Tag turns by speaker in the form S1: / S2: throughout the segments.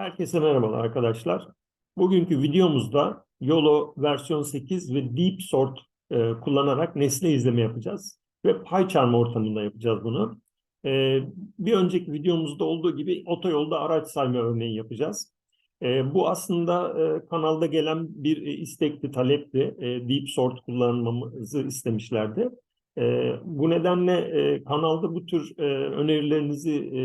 S1: Herkese merhabalar arkadaşlar. Bugünkü videomuzda YOLO versiyon 8 ve Deep Sort e, kullanarak nesne izleme yapacağız. Ve PyCharm ortamında yapacağız bunu. E, bir önceki videomuzda olduğu gibi otoyolda araç sayma örneği yapacağız. E, bu aslında e, kanalda gelen bir e, istekti, talepti. E, Deep Sort kullanmamızı istemişlerdi. E, bu nedenle e, kanalda bu tür e, önerilerinizi e,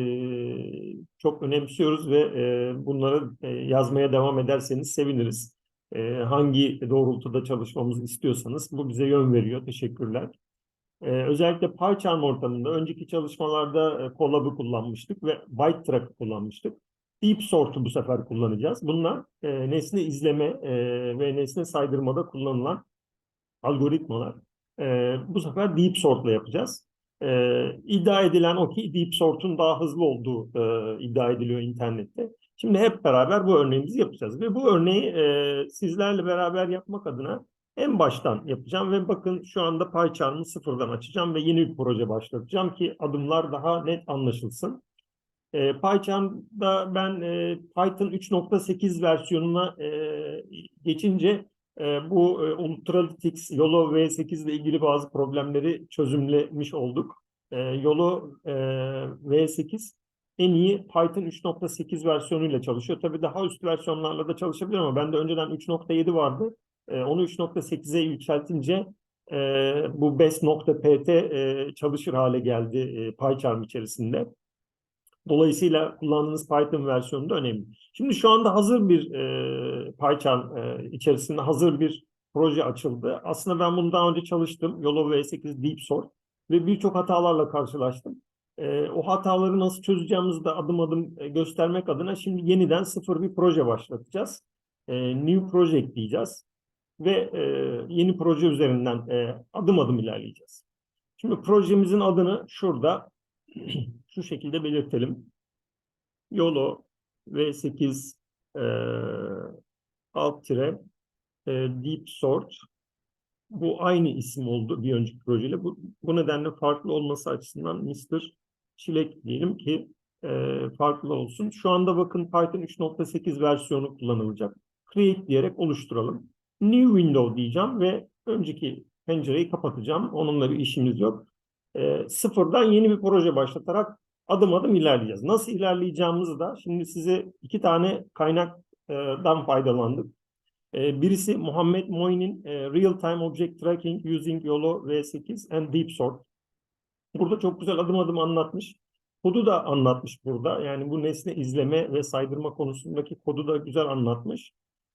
S1: çok önemsiyoruz ve e, bunları e, yazmaya devam ederseniz seviniriz. E, hangi doğrultuda çalışmamızı istiyorsanız bu bize yön veriyor. Teşekkürler. E, özellikle PyCharm ortamında önceki çalışmalarda e, Collab'ı kullanmıştık ve ByteTrack'ı kullanmıştık. Deep Sort'u bu sefer kullanacağız. Bunlar e, nesne izleme e, ve nesne saydırmada kullanılan algoritmalar. E, bu sefer Deep Sort'la yapacağız. E, iddia edilen o ki Deep Sort'un daha hızlı olduğu e, iddia ediliyor internette. Şimdi hep beraber bu örneğimizi yapacağız. Ve bu örneği e, sizlerle beraber yapmak adına en baştan yapacağım. Ve bakın şu anda PyCharm'ı sıfırdan açacağım ve yeni bir proje başlatacağım ki adımlar daha net anlaşılsın. E, PyCharm'da ben e, Python 3.8 versiyonuna e, geçince e, bu e, Ultralytics YOLO V8 ile ilgili bazı problemleri çözümlemiş olduk. E, YOLO e, V8 en iyi Python 3.8 versiyonuyla çalışıyor. Tabii daha üst versiyonlarla da çalışabilir ama bende önceden 3.7 vardı. E, onu 3.8'e yükseltince e, bu best.pt e, çalışır hale geldi e, PyCharm içerisinde. Dolayısıyla kullandığınız Python versiyonu da önemli. Şimdi şu anda hazır bir e, PyCharm e, içerisinde hazır bir proje açıldı. Aslında ben bunu daha önce çalıştım. YOLO V8 Deep Sort ve birçok hatalarla karşılaştım. E, o hataları nasıl çözeceğimizi de adım adım e, göstermek adına şimdi yeniden sıfır bir proje başlatacağız. E, new Project diyeceğiz ve e, yeni proje üzerinden e, adım adım ilerleyeceğiz. Şimdi projemizin adını şurada şu şekilde belirtelim. YOLO V8 e, alt tire e, Deep Sort bu aynı isim oldu bir önceki projeyle. Bu, bu nedenle farklı olması açısından Mr. Çilek diyelim ki e, farklı olsun. Şu anda bakın Python 3.8 versiyonu kullanılacak. Create diyerek oluşturalım. New Window diyeceğim ve önceki pencereyi kapatacağım. Onunla bir işimiz yok. E, sıfırdan yeni bir proje başlatarak adım adım ilerleyeceğiz. Nasıl ilerleyeceğimizi de şimdi size iki tane kaynaktan faydalandık. E, birisi Muhammed Moin'in e, Real Time Object Tracking Using YOLO V8 and Deep Sort. Burada çok güzel adım adım anlatmış. Kodu da anlatmış burada. Yani bu nesne izleme ve saydırma konusundaki kodu da güzel anlatmış.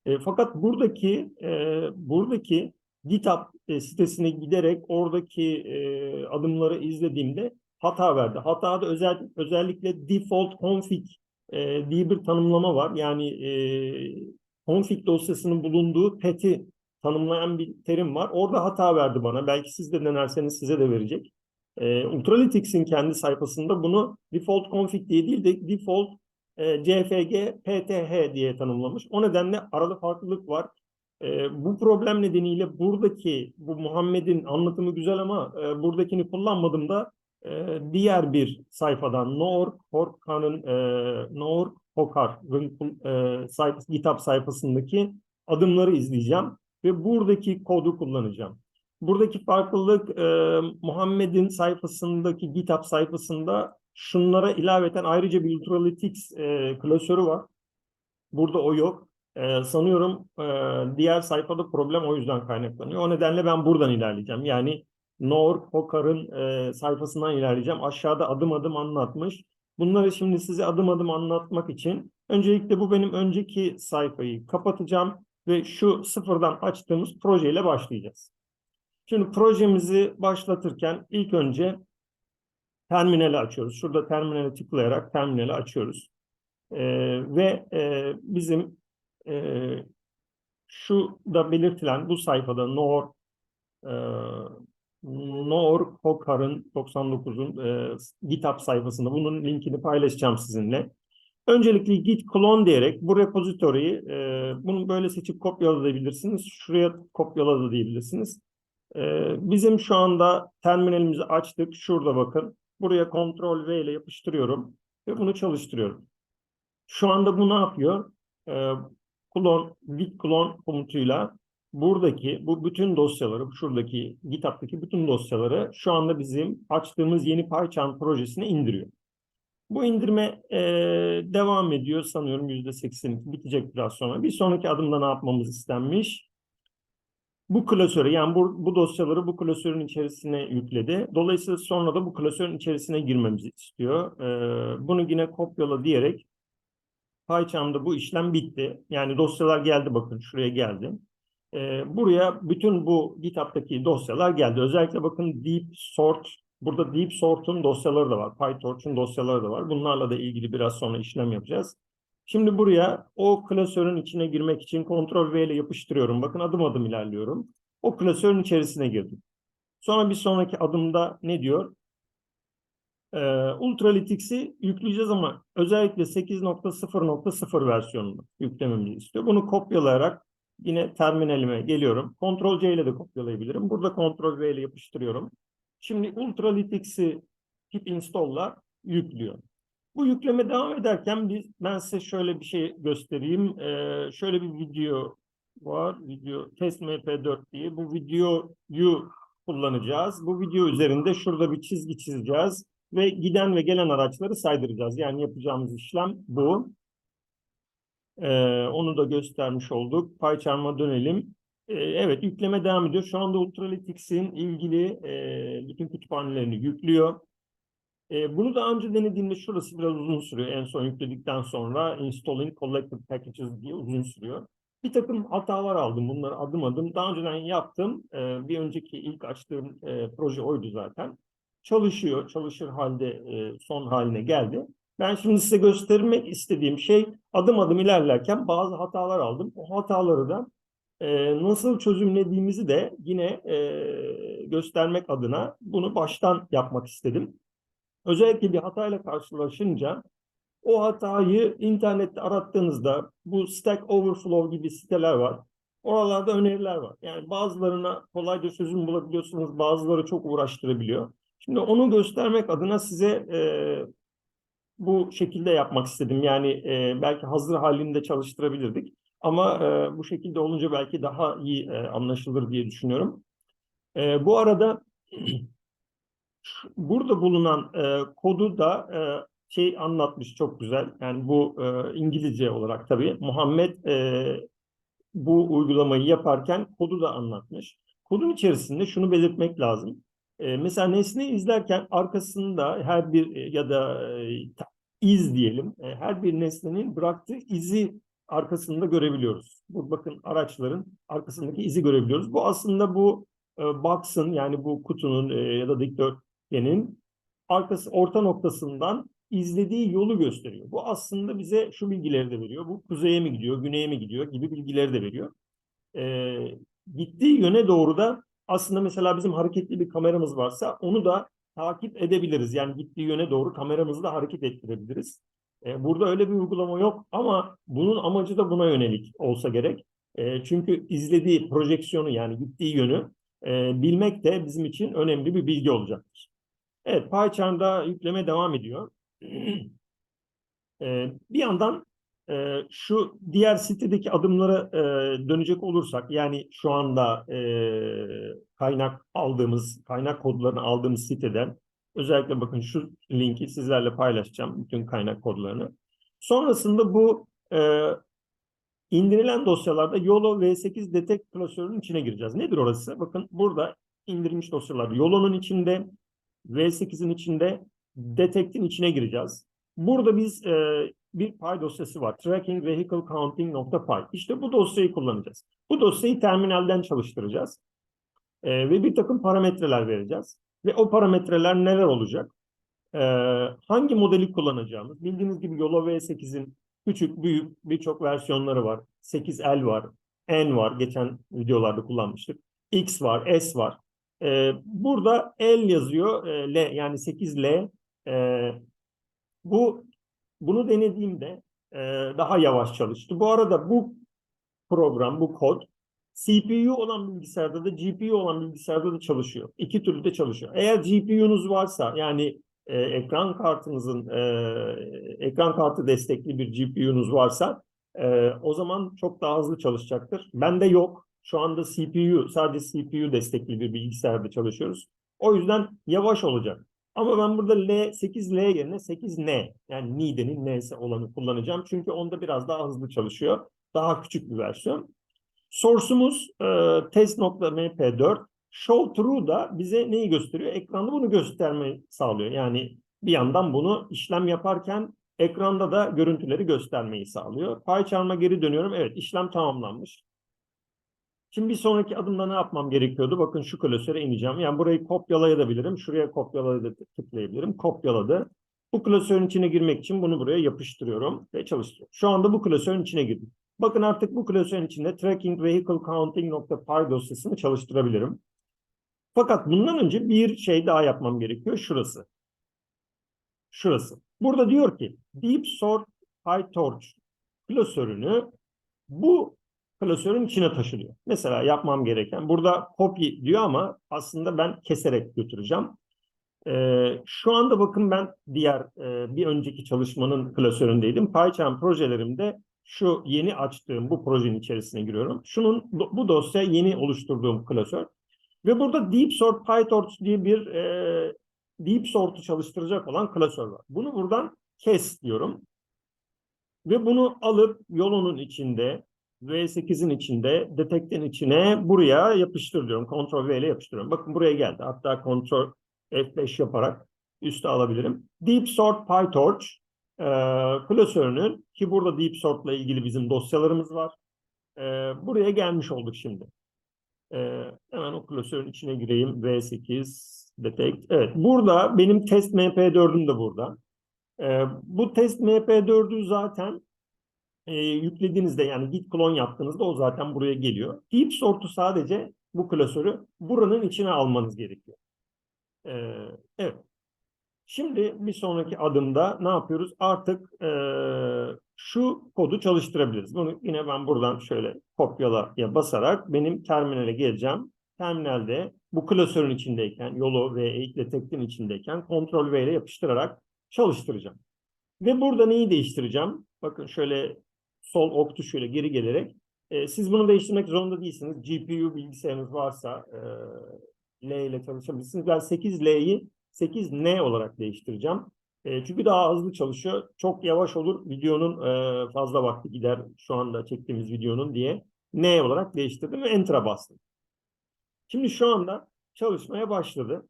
S1: E, fakat buradaki e, buradaki GitHub e, sitesine giderek oradaki e, adımları izlediğimde hata verdi. Hatada özel, özellikle default config e, diye bir tanımlama var. Yani e, config dosyasının bulunduğu pet'i tanımlayan bir terim var. Orada hata verdi bana. Belki siz de denerseniz size de verecek. E, Ultralytics'in kendi sayfasında bunu default config diye değil de default e, CFG PTH diye tanımlamış. O nedenle arada farklılık var. E, bu problem nedeniyle buradaki bu Muhammed'in anlatımı güzel ama e, buradakini kullanmadım da e, diğer bir sayfadan Noor Horkan'ın e, Noor Hokar'ın e, sayfası, GitHub sayfasındaki adımları izleyeceğim ve buradaki kodu kullanacağım. Buradaki farklılık e, Muhammed'in sayfasındaki GitHub sayfasında şunlara ilaveten ayrıca bir Ultralytics e, klasörü var. Burada o yok. E, sanıyorum e, diğer sayfada problem o yüzden kaynaklanıyor. O nedenle ben buradan ilerleyeceğim. Yani Noor Hokar'ın e, sayfasından ilerleyeceğim. Aşağıda adım adım anlatmış. Bunları şimdi size adım adım anlatmak için öncelikle bu benim önceki sayfayı kapatacağım ve şu sıfırdan açtığımız projeyle başlayacağız. Şimdi projemizi başlatırken ilk önce terminali açıyoruz. Şurada terminale tıklayarak terminali açıyoruz. Ee, ve e, bizim e, şu da belirtilen bu sayfada Noor e, Noor Hokar'ın 99'un e, GitHub sayfasında bunun linkini paylaşacağım sizinle. Öncelikle git clone diyerek bu repozitoriyi e, bunu böyle seçip kopyalayabilirsiniz. Şuraya kopyala. E, bizim şu anda terminalimizi açtık. Şurada bakın. Buraya Ctrl V ile yapıştırıyorum ve bunu çalıştırıyorum. Şu anda bu ne yapıyor? Ee, clone, git clone komutuyla buradaki bu bütün dosyaları, şuradaki GitHub'daki bütün dosyaları şu anda bizim açtığımız yeni PyCharm projesine indiriyor. Bu indirme e, devam ediyor sanıyorum %82 bitecek biraz sonra. Bir sonraki adımda ne yapmamız istenmiş? Bu klasörü yani bu, bu dosyaları bu klasörün içerisine yükledi. Dolayısıyla sonra da bu klasörün içerisine girmemizi istiyor. E, bunu yine kopyala diyerek PyCharm'da bu işlem bitti. Yani dosyalar geldi bakın şuraya geldi. E, buraya bütün bu GitHub'daki dosyalar geldi. Özellikle bakın deep sort Burada Deep Sort'un dosyaları da var. PyTorch'un dosyaları da var. Bunlarla da ilgili biraz sonra işlem yapacağız. Şimdi buraya o klasörün içine girmek için Ctrl V ile yapıştırıyorum. Bakın adım adım ilerliyorum. O klasörün içerisine girdim. Sonra bir sonraki adımda ne diyor? Ee, Ultralytics'i yükleyeceğiz ama özellikle 8.0.0 versiyonunu yüklememizi istiyor. Bunu kopyalayarak yine terminalime geliyorum. Ctrl C ile de kopyalayabilirim. Burada Ctrl V ile yapıştırıyorum. Şimdi Ultralytics'i pip install'la yüklüyor. Bu yükleme devam ederken biz, ben size şöyle bir şey göstereyim. Ee, şöyle bir video var. Video test mp4 diye. Bu videoyu kullanacağız. Bu video üzerinde şurada bir çizgi çizeceğiz ve giden ve gelen araçları saydıracağız. Yani yapacağımız işlem bu. Ee, onu da göstermiş olduk. PyCharm'a dönelim. Ee, evet yükleme devam ediyor. Şu anda Ultralytics'in ilgili e, bütün kütüphanelerini yüklüyor. E, bunu daha önce denediğimde şurası biraz uzun sürüyor. En son yükledikten sonra installing collected packages diye uzun sürüyor. Bir takım hatalar aldım. Bunları adım adım daha önceden yaptım. E, bir önceki ilk açtığım e, proje oydu zaten. Çalışıyor. Çalışır halde e, son haline geldi. Ben şimdi size göstermek istediğim şey adım adım ilerlerken bazı hatalar aldım. O hataları da e, nasıl çözümlediğimizi de yine e, göstermek adına bunu baştan yapmak istedim. Özellikle bir hatayla karşılaşınca o hatayı internette arattığınızda bu Stack Overflow gibi siteler var. Oralarda öneriler var. Yani bazılarına kolayca çözüm bulabiliyorsunuz, bazıları çok uğraştırabiliyor. Şimdi onu göstermek adına size e, bu şekilde yapmak istedim. Yani e, belki hazır halinde çalıştırabilirdik. Ama e, bu şekilde olunca belki daha iyi e, anlaşılır diye düşünüyorum. E, bu arada burada bulunan e, kodu da e, şey anlatmış çok güzel. Yani bu e, İngilizce olarak tabii. Muhammed e, bu uygulamayı yaparken kodu da anlatmış. Kodun içerisinde şunu belirtmek lazım. E, mesela nesne izlerken arkasında her bir e, ya da e, iz diyelim, e, her bir nesnenin bıraktığı izi arkasında görebiliyoruz. Bu bakın araçların arkasındaki izi görebiliyoruz. Bu aslında bu e, box'ın yani bu kutunun e, ya da dikdörtgenin arkası orta noktasından izlediği yolu gösteriyor. Bu aslında bize şu bilgileri de veriyor. Bu kuzeye mi gidiyor, güneye mi gidiyor gibi bilgileri de veriyor. E, gittiği yöne doğru da aslında mesela bizim hareketli bir kameramız varsa onu da takip edebiliriz. Yani gittiği yöne doğru kameramızı da hareket ettirebiliriz. E, burada öyle bir uygulama yok ama bunun amacı da buna yönelik olsa gerek. E, çünkü izlediği projeksiyonu yani gittiği yönü e, bilmek de bizim için önemli bir bilgi olacaktır. Evet, PyCharm'da yükleme devam ediyor. e, bir yandan e, şu diğer sitedeki adımlara e, dönecek olursak, yani şu anda e, kaynak aldığımız, kaynak kodlarını aldığımız siteden Özellikle bakın şu linki sizlerle paylaşacağım. Bütün kaynak kodlarını. Sonrasında bu e, indirilen dosyalarda YOLO V8 Detect klasörünün içine gireceğiz. Nedir orası? Bakın burada indirilmiş dosyalar. YOLO'nun içinde, V8'in içinde, Detect'in içine gireceğiz. Burada biz e, bir pay dosyası var. Tracking Vehicle Counting.py. İşte bu dosyayı kullanacağız. Bu dosyayı terminalden çalıştıracağız. E, ve bir takım parametreler vereceğiz. Ve o parametreler neler olacak? Ee, hangi modeli kullanacağımız? Bildiğiniz gibi Yola V8'in küçük, büyük birçok versiyonları var. 8L var, N var. Geçen videolarda kullanmıştık. X var, S var. Ee, burada L yazıyor, e, L yani 8L. E, bu bunu denediğimde e, daha yavaş çalıştı. Bu arada bu program, bu kod CPU olan bilgisayarda da GPU olan bilgisayarda da çalışıyor. İki türlü de çalışıyor. Eğer GPU'nuz varsa yani e, ekran kartınızın e, ekran kartı destekli bir GPU'nuz varsa e, o zaman çok daha hızlı çalışacaktır. Bende yok. Şu anda CPU sadece CPU destekli bir bilgisayarda çalışıyoruz. O yüzden yavaş olacak. Ama ben burada L 8L yerine 8N yani Nide'nin N'si olanı kullanacağım. Çünkü onda biraz daha hızlı çalışıyor. Daha küçük bir versiyon. Source'umuz e, test.mp4. Show true da bize neyi gösteriyor? Ekranda bunu göstermeyi sağlıyor. Yani bir yandan bunu işlem yaparken ekranda da görüntüleri göstermeyi sağlıyor. PyCharm'a geri dönüyorum. Evet işlem tamamlanmış. Şimdi bir sonraki adımda ne yapmam gerekiyordu? Bakın şu klasöre ineceğim. Yani burayı kopyalayabilirim. Şuraya kopyalayıp tıklayabilirim. Kopyaladı. Bu klasörün içine girmek için bunu buraya yapıştırıyorum ve çalıştırıyorum. Şu anda bu klasörün içine girdim. Bakın artık bu klasörün içinde tracking vehicle counting.py dosyasını çalıştırabilirim. Fakat bundan önce bir şey daha yapmam gerekiyor. Şurası. Şurası. Burada diyor ki Deep Sort PyTorch klasörünü bu klasörün içine taşınıyor. Mesela yapmam gereken burada copy diyor ama aslında ben keserek götüreceğim. Ee, şu anda bakın ben diğer e, bir önceki çalışmanın klasöründeydim. PyCharm projelerimde şu yeni açtığım bu projenin içerisine giriyorum. Şunun bu dosya yeni oluşturduğum klasör. Ve burada Deep Sort PyTorch diye bir e, Deep Sort'u çalıştıracak olan klasör var. Bunu buradan kes diyorum. Ve bunu alıp yolunun içinde V8'in içinde, detektin içine buraya yapıştır diyorum. Ctrl V ile yapıştırıyorum. Bakın buraya geldi. Hatta Ctrl F5 yaparak üste alabilirim. Deep Sort PyTorch e, klasörünün ki burada Deep Sort ile ilgili bizim dosyalarımız var. E, buraya gelmiş olduk şimdi. E, hemen o klasörün içine gireyim. V8 detect. Evet. Burada benim test mp4'üm de burada. E, bu test mp4'ü zaten e, yüklediğinizde yani git clone yaptığınızda o zaten buraya geliyor. Deep sort'u sadece bu klasörü buranın içine almanız gerekiyor. E, evet. Şimdi bir sonraki adımda ne yapıyoruz? Artık e, şu kodu çalıştırabiliriz. Bunu yine ben buradan şöyle kopyalaya basarak benim terminale geleceğim. Terminalde bu klasörün içindeyken, yolu ve ekletektin içindeyken Ctrl V ile yapıştırarak çalıştıracağım. Ve burada neyi değiştireceğim? Bakın şöyle sol ok tuşuyla geri gelerek e, siz bunu değiştirmek zorunda değilsiniz. GPU bilgisayarınız varsa e, L ile çalışabilirsiniz. Ben 8L'yi 8N olarak değiştireceğim. E, çünkü daha hızlı çalışıyor. Çok yavaş olur. Videonun e, fazla vakti gider şu anda çektiğimiz videonun diye N olarak değiştirdim ve Enter'a bastım. Şimdi şu anda çalışmaya başladı.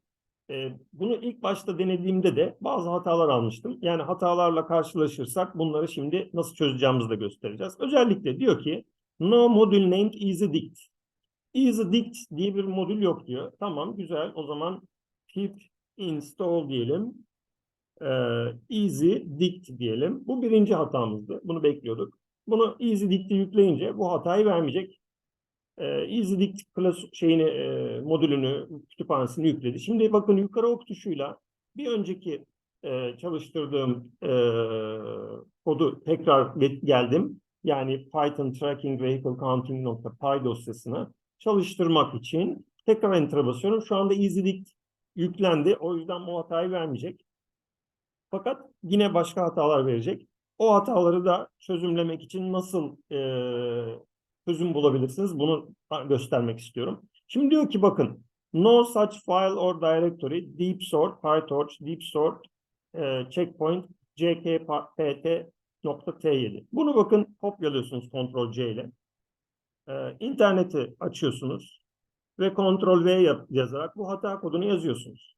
S1: E, bunu ilk başta denediğimde de bazı hatalar almıştım. Yani hatalarla karşılaşırsak bunları şimdi nasıl çözeceğimizi de göstereceğiz. Özellikle diyor ki no module named EasyDict. EasyDict diye bir modül yok diyor. Tamam güzel o zaman pip install diyelim. Ee, EasyDict diyelim. Bu birinci hatamızdı. Bunu bekliyorduk. Bunu EasyDict'i yükleyince bu hatayı vermeyecek e, EasyDict class şeyini e, modülünü kütüphanesini yükledi. Şimdi bakın yukarı ok tuşuyla bir önceki e, çalıştırdığım e, kodu tekrar geldim. Yani Python tracking vehicle counting.py dosyasını çalıştırmak için tekrar enter basıyorum. Şu anda EasyDict yüklendi. O yüzden bu hatayı vermeyecek. Fakat yine başka hatalar verecek. O hataları da çözümlemek için nasıl e, çözüm bulabilirsiniz. Bunu göstermek istiyorum. Şimdi diyor ki bakın no such file or directory deep sort pytorch deep sort e, checkpoint jkpt.t7. Bunu bakın kopyalıyorsunuz Ctrl C ile. E, interneti açıyorsunuz ve Ctrl V yazarak bu hata kodunu yazıyorsunuz.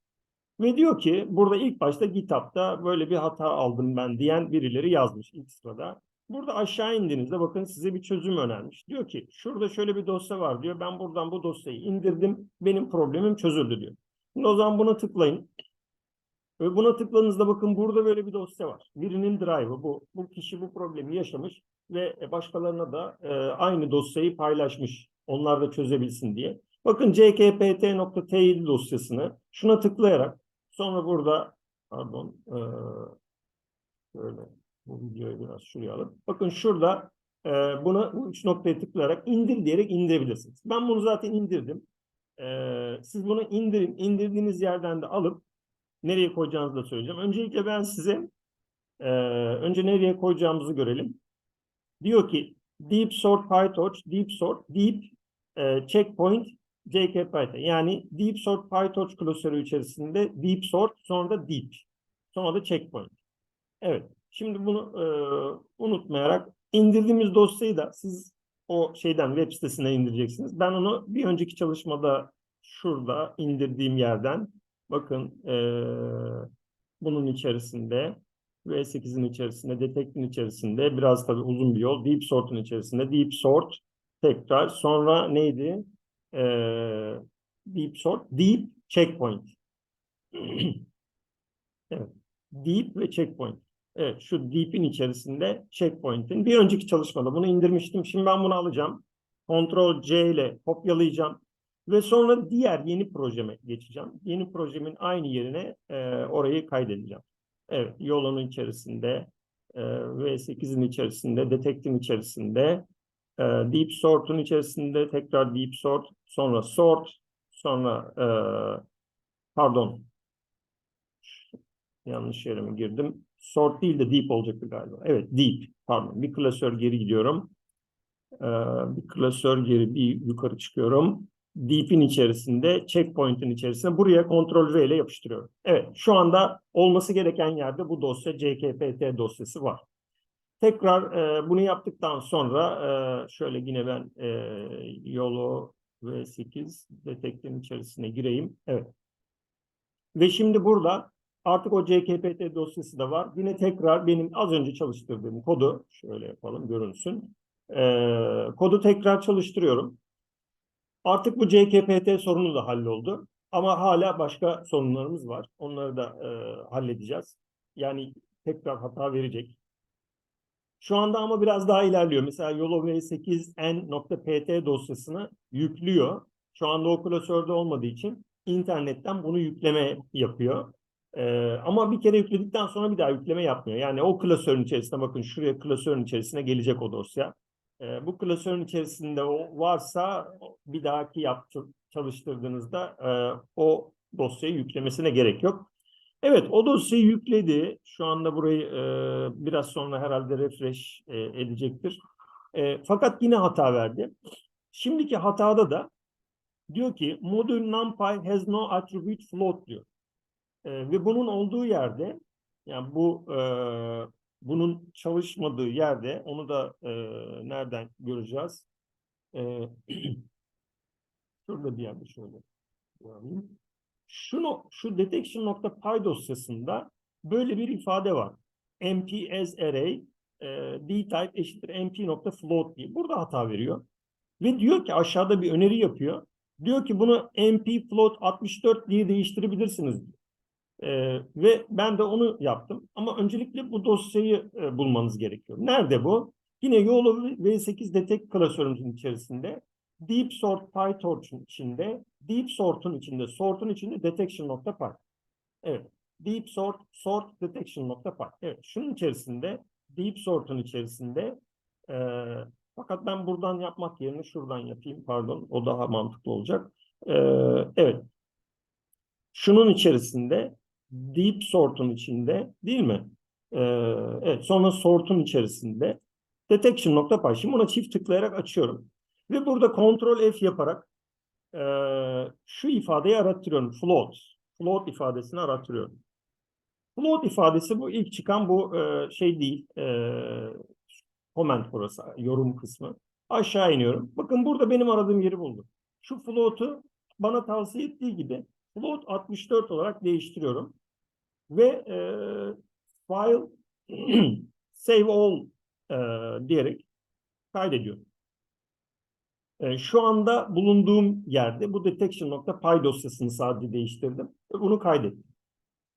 S1: Ve diyor ki burada ilk başta GitHub'da böyle bir hata aldım ben diyen birileri yazmış ilk sırada. Burada aşağı indiğinizde bakın size bir çözüm önermiş. Diyor ki şurada şöyle bir dosya var diyor. Ben buradan bu dosyayı indirdim. Benim problemim çözüldü diyor. Şimdi o zaman buna tıklayın. Ve buna tıkladığınızda bakın burada böyle bir dosya var. Birinin drive'ı bu. Bu kişi bu problemi yaşamış ve başkalarına da e, aynı dosyayı paylaşmış. Onlar da çözebilsin diye. Bakın ckpt.t7 dosyasını şuna tıklayarak sonra burada pardon e, böyle bu videoyu biraz şuraya alıp. Bakın şurada e, buna bu üç noktaya tıklayarak indir diyerek indirebilirsiniz. Ben bunu zaten indirdim. E, siz bunu indirin. indirdiğiniz yerden de alıp nereye koyacağınızı da söyleyeceğim. Öncelikle ben size e, önce nereye koyacağımızı görelim. Diyor ki deep sort PyTorch, deep sort, deep e, checkpoint JK Python. Yani deep sort PyTorch klasörü içerisinde deep sort sonra da deep. Sonra da checkpoint. Evet. Şimdi bunu e, unutmayarak indirdiğimiz dosyayı da siz o şeyden web sitesine indireceksiniz. Ben onu bir önceki çalışmada şurada indirdiğim yerden bakın e, bunun içerisinde V8'in içerisinde, Detect'in içerisinde biraz tabii uzun bir yol. Deep Sort'un içerisinde. Deep Sort tekrar. Sonra neydi? Ee, deep Sort. Deep Checkpoint. evet. Deep ve Checkpoint. Evet şu Deep'in içerisinde Checkpoint'in. Bir önceki çalışmada bunu indirmiştim. Şimdi ben bunu alacağım. Ctrl C ile kopyalayacağım. Ve sonra diğer yeni projeme geçeceğim. Yeni projemin aynı yerine e, orayı kaydedeceğim. Evet, yolun içerisinde, e, V8'in içerisinde, Detect'in içerisinde, e, Deep Sort'un içerisinde, tekrar Deep Sort, sonra Sort, sonra e, pardon, yanlış yere mi girdim? Sort değil de Deep olacaktı galiba. Evet, Deep, pardon. Bir klasör geri gidiyorum. E, bir klasör geri bir yukarı çıkıyorum. Deep'in içerisinde, checkpoint'in içerisinde buraya Ctrl V ile yapıştırıyorum. Evet, şu anda olması gereken yerde bu dosya CKPT dosyası var. Tekrar e, bunu yaptıktan sonra e, şöyle yine ben e, yolu V8 detektin içerisine gireyim. Evet. Ve şimdi burada artık o CKPT dosyası da var. Yine tekrar benim az önce çalıştırdığım kodu şöyle yapalım görünsün. E, kodu tekrar çalıştırıyorum. Artık bu CKPT sorunu da halloldu. Ama hala başka sorunlarımız var. Onları da e, halledeceğiz. Yani tekrar hata verecek. Şu anda ama biraz daha ilerliyor. Mesela Yolo V8n.pt dosyasını yüklüyor. Şu anda o klasörde olmadığı için internetten bunu yükleme yapıyor. Ee, ama bir kere yükledikten sonra bir daha yükleme yapmıyor. Yani o klasörün içerisine bakın şuraya klasörün içerisine gelecek o dosya. E, bu klasörün içerisinde o varsa bir dahaki yaptı, çalıştırdığınızda e, o dosyayı yüklemesine gerek yok. Evet o dosyayı yükledi. Şu anda burayı e, biraz sonra herhalde refresh e, edecektir. E, fakat yine hata verdi. Şimdiki hatada da diyor ki modül numpy has no attribute float diyor. E, ve bunun olduğu yerde yani bu e, bunun çalışmadığı yerde onu da e, nereden göreceğiz? E, şurada bir yerde şöyle. Şunu, şu detection.py dosyasında böyle bir ifade var. mp as array e, d-type eşittir mp.float diye. Burada hata veriyor. Ve diyor ki aşağıda bir öneri yapıyor. Diyor ki bunu mp float 64 diye değiştirebilirsiniz. Ee, ve ben de onu yaptım. Ama öncelikle bu dosyayı e, bulmanız gerekiyor. Nerede bu? Yine Yolo V8 Detect klasörümüzün içerisinde Deep Sort PyTorch'un içinde, Deep Sort'un içinde, Sort'un içinde Detection.py. Evet. Deep Sort, Sort Detection.py. Evet. Şunun içerisinde, Deep Sort'un içerisinde e, fakat ben buradan yapmak yerine şuradan yapayım. Pardon. O daha mantıklı olacak. E, evet. Şunun içerisinde deep sort'un içinde değil mi? Ee, evet sonra sort'un içerisinde detection.py. Şimdi buna çift tıklayarak açıyorum. Ve burada Ctrl F yaparak e, şu ifadeyi arattırıyorum. Float. Float ifadesini arattırıyorum. Float ifadesi bu ilk çıkan bu e, şey değil. E, comment burası. Yorum kısmı. Aşağı iniyorum. Bakın burada benim aradığım yeri buldum. Şu float'u bana tavsiye ettiği gibi float 64 olarak değiştiriyorum ve e, file save all e, diyerek kaydediyorum. E, şu anda bulunduğum yerde bu detection.py dosyasını sadece değiştirdim ve bunu kaydettim.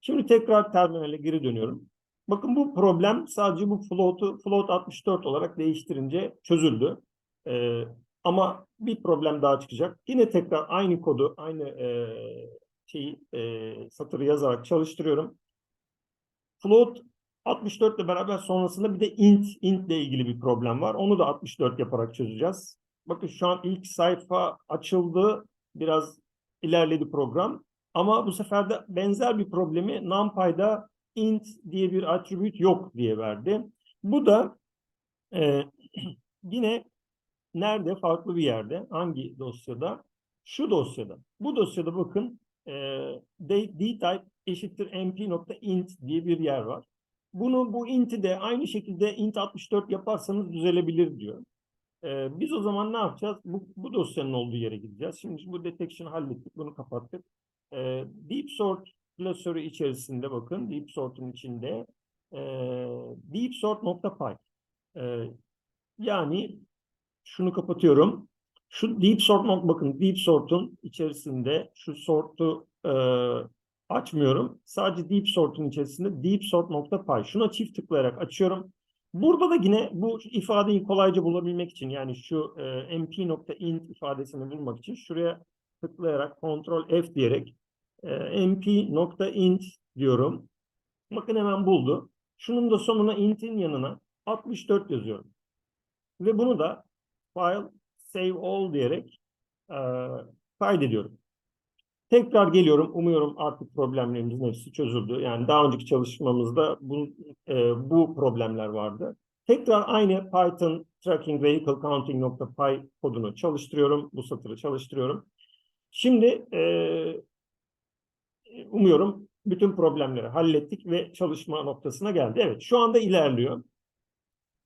S1: Şimdi tekrar terminale geri dönüyorum. Bakın bu problem sadece bu float'u float 64 olarak değiştirince çözüldü. E, ama bir problem daha çıkacak. Yine tekrar aynı kodu, aynı e, şeyi e, satırı yazarak çalıştırıyorum. Float 64 ile beraber sonrasında bir de int, int ile ilgili bir problem var. Onu da 64 yaparak çözeceğiz. Bakın şu an ilk sayfa açıldı. Biraz ilerledi program. Ama bu sefer de benzer bir problemi NumPy'da int diye bir attribute yok diye verdi. Bu da e, yine nerede? Farklı bir yerde. Hangi dosyada? Şu dosyada. Bu dosyada bakın e, dtype eşittir mp.int diye bir yer var. Bunu bu int'i de aynı şekilde int 64 yaparsanız düzelebilir diyor. Ee, biz o zaman ne yapacağız? Bu, bu dosyanın olduğu yere gideceğiz. Şimdi bu detection hallettik. Bunu kapattık. Ee, deep sort klasörü içerisinde bakın. Deep sort'un içinde e, deep sort.py e, yani şunu kapatıyorum. Şu deep sort not bakın deep sort'un içerisinde şu sort'u e, açmıyorum. Sadece deep sort'un içerisinde deep sort.py. Şuna çift tıklayarak açıyorum. Burada da yine bu ifadeyi kolayca bulabilmek için yani şu e, mp.int ifadesini bulmak için şuraya tıklayarak Ctrl F diyerek e, mp.int diyorum. Bakın hemen buldu. Şunun da sonuna int'in yanına 64 yazıyorum. Ve bunu da file save all diyerek e, kaydediyorum. Tekrar geliyorum. Umuyorum artık problemlerimizin hepsi çözüldü. Yani daha önceki çalışmamızda bu, e, bu problemler vardı. Tekrar aynı Python tracking vehicle counting.py kodunu çalıştırıyorum. Bu satırı çalıştırıyorum. Şimdi e, umuyorum bütün problemleri hallettik ve çalışma noktasına geldi. Evet şu anda ilerliyor.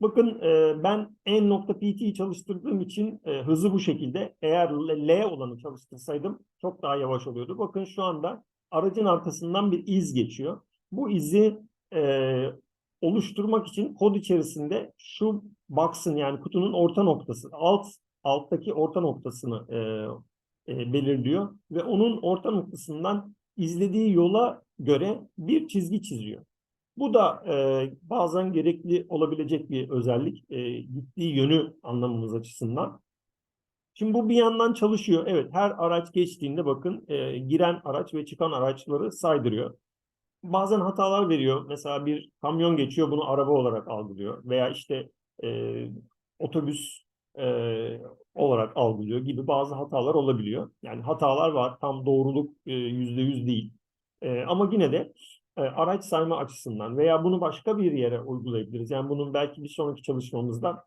S1: Bakın e, ben n.pt'yi çalıştırdığım için e, hızı bu şekilde. Eğer L olanı çalıştırsaydım çok daha yavaş oluyordu. Bakın şu anda aracın arkasından bir iz geçiyor. Bu izi e, oluşturmak için kod içerisinde şu box'ın yani kutunun orta noktası, alt alttaki orta noktasını belirliyor ve onun orta noktasından izlediği yola göre bir çizgi çiziyor. Bu da e, bazen gerekli olabilecek bir özellik. E, gittiği yönü anlamamız açısından. Şimdi bu bir yandan çalışıyor. Evet her araç geçtiğinde bakın e, giren araç ve çıkan araçları saydırıyor. Bazen hatalar veriyor. Mesela bir kamyon geçiyor bunu araba olarak algılıyor. Veya işte e, otobüs e, olarak algılıyor gibi bazı hatalar olabiliyor. Yani hatalar var. Tam doğruluk yüzde yüz değil. E, ama yine de e, araç sayma açısından veya bunu başka bir yere uygulayabiliriz. Yani bunun belki bir sonraki çalışmamızda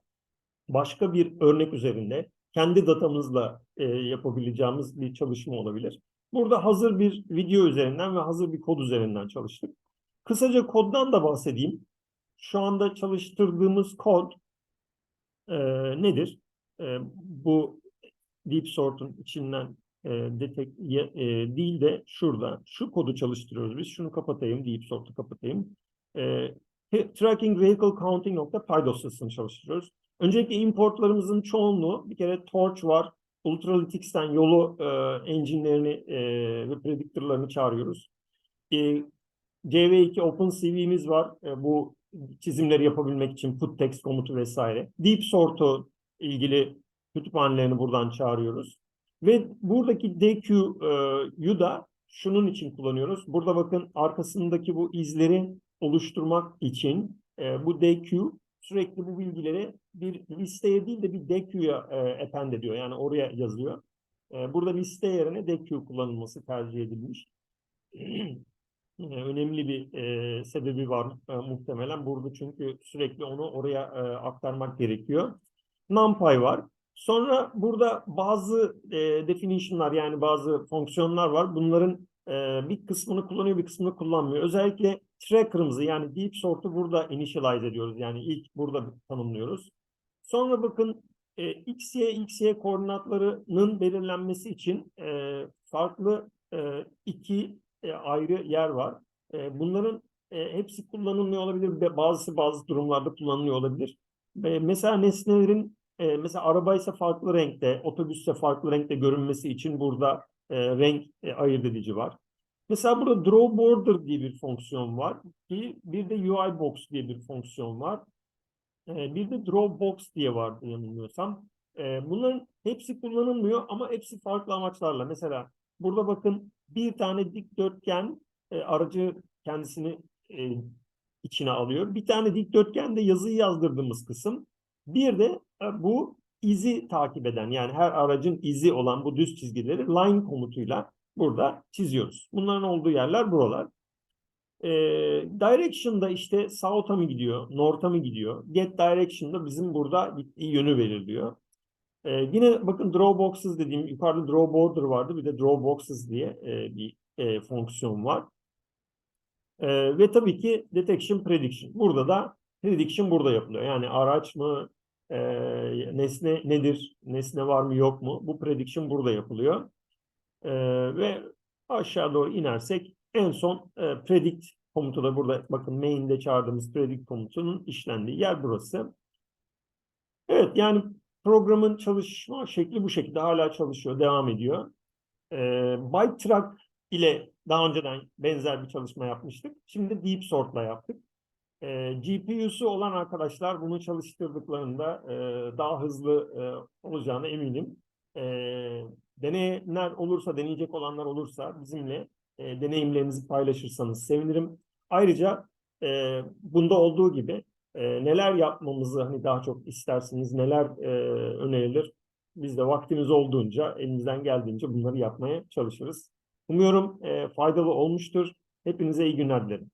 S1: başka bir örnek üzerinde kendi datamızla e, yapabileceğimiz bir çalışma olabilir. Burada hazır bir video üzerinden ve hazır bir kod üzerinden çalıştık. Kısaca koddan da bahsedeyim. Şu anda çalıştırdığımız kod e, nedir? E, bu deep sort'un içinden e, detek, e, değil de şurada şu kodu çalıştırıyoruz biz. Şunu kapatayım, deep sort'u kapatayım. E, tracking vehicle counting nokta py dosyasını çalıştırıyoruz. Öncelikle importlarımızın çoğunluğu bir kere Torch var. Ultralytics'ten yolu e, engine'lerini e, ve predictor'larını çağırıyoruz. E, CV2 OpenCV'miz var. E, bu çizimleri yapabilmek için put text komutu vesaire. Deep sort'u ilgili kütüphanelerini buradan çağırıyoruz. Ve buradaki DQ'yu da şunun için kullanıyoruz. Burada bakın arkasındaki bu izleri oluşturmak için e, bu DQ sürekli bu bilgileri bir listeye değil de bir DQ'ya e, append ediyor. Yani oraya yazıyor. E, burada liste yerine DQ kullanılması tercih edilmiş. e, önemli bir e, sebebi var e, muhtemelen. Burada çünkü sürekli onu oraya e, aktarmak gerekiyor. NumPy var. Sonra burada bazı e, definition'lar yani bazı fonksiyonlar var. Bunların e, bir kısmını kullanıyor, bir kısmını kullanmıyor. Özellikle tracker'ımızı yani deep sort'u burada initialize ediyoruz. Yani ilk burada tanımlıyoruz. Sonra bakın e, x, y, koordinatlarının belirlenmesi için e, farklı e, iki e, ayrı yer var. E, bunların e, hepsi kullanılmıyor olabilir bazısı bazı durumlarda kullanılıyor olabilir. E, mesela nesnelerin e, mesela arabaysa farklı renkte, otobüsse farklı renkte görünmesi için burada e, renk e, ayırt edici var. Mesela burada draw border diye bir fonksiyon var. Bir, bir de UI box diye bir fonksiyon var. E, bir de draw box diye var yanılmıyorsam. E, bunların hepsi kullanılmıyor ama hepsi farklı amaçlarla. Mesela burada bakın bir tane dikdörtgen e, aracı kendisini e, içine alıyor. Bir tane dikdörtgende yazıyı yazdırdığımız kısım. Bir de e, bu izi takip eden yani her aracın izi olan bu düz çizgileri line komutuyla burada çiziyoruz. Bunların olduğu yerler buralar. E, direction'da işte south'a mı gidiyor, north'a mı gidiyor? Get direction'da bizim burada gittiği yönü belirliyor. E, yine bakın draw boxes dediğim yukarıda draw border vardı. Bir de draw boxes diye e, bir e, fonksiyon var. E, ve tabii ki detection prediction. Burada da prediction burada yapılıyor. Yani araç mı, e, nesne nedir, nesne var mı yok mu? Bu prediction burada yapılıyor. E, ve aşağı doğru inersek en son e, predict komutu da burada bakın main'de çağırdığımız predict komutunun işlendiği yer burası. Evet yani programın çalışma şekli bu şekilde hala çalışıyor, devam ediyor. E, ByteTrack ile daha önceden benzer bir çalışma yapmıştık. Şimdi Deep Sort'la yaptık. E, GPU'su olan arkadaşlar bunu çalıştırdıklarında e, daha hızlı e, olacağına eminim. E, deneyler olursa, deneyecek olanlar olursa bizimle e, deneyimlerinizi paylaşırsanız sevinirim. Ayrıca e, bunda olduğu gibi e, neler yapmamızı hani daha çok istersiniz, neler e, önerilir? Biz de vaktimiz olduğunca, elimizden geldiğince bunları yapmaya çalışırız. Umuyorum e, faydalı olmuştur. Hepinize iyi günler dilerim.